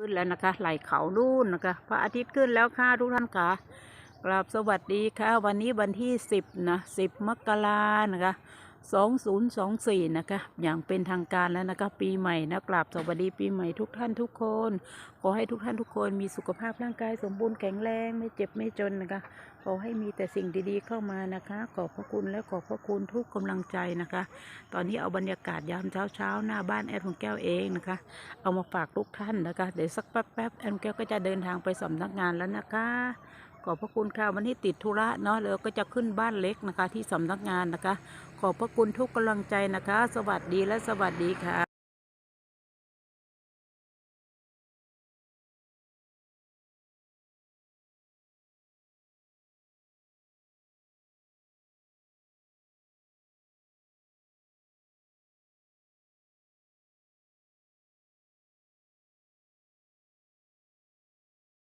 ขึ้นแล้วนะคะ ไหลเขานู่นนะคะ พระอาทิตย์ขึ้นแล้วค่ะทุกท่านค่ะกราบสวัสดีค่ะ วันนี้วันที่สิบนะสิบมกรานะคะ สองศูนย์สองสี่นะคะ อย่างเป็นทางการแล้วนะคะ ปีใหม่นะกราบสวัสดีปีใหม่ทุกท่านทุกคน ขอให้ทุกท่านทุกคนมีสุขภาพร่างกายสมบูรณ์แข็งแรงไม่เจ็บไม่จนนะคะ ขอให้มีแต่สิ่งดีๆเข้ามานะคะ ขอบพระคุณและขอบพระคุณทุกกำลังใจนะคะ ตอนนี้เอาบรรยากาศยามเช้าๆหน้าบ้านแอดของแก้วเองนะคะ เอามาฝากทุกท่านนะคะ เดี๋ยวสักแป๊บๆแอดแก้วก็จะเดินทางไปสำนักงานแล้วนะคะขอบพระคุณค่ะวันนี้ติดธุระเนาะแล้วก็จะขึ้นบ้านเล็กนะคะที่สำนักงานนะคะ ขอบพระคุณทุกกำลังใจนะคะ สวัสดีและสวัสดีค่ะ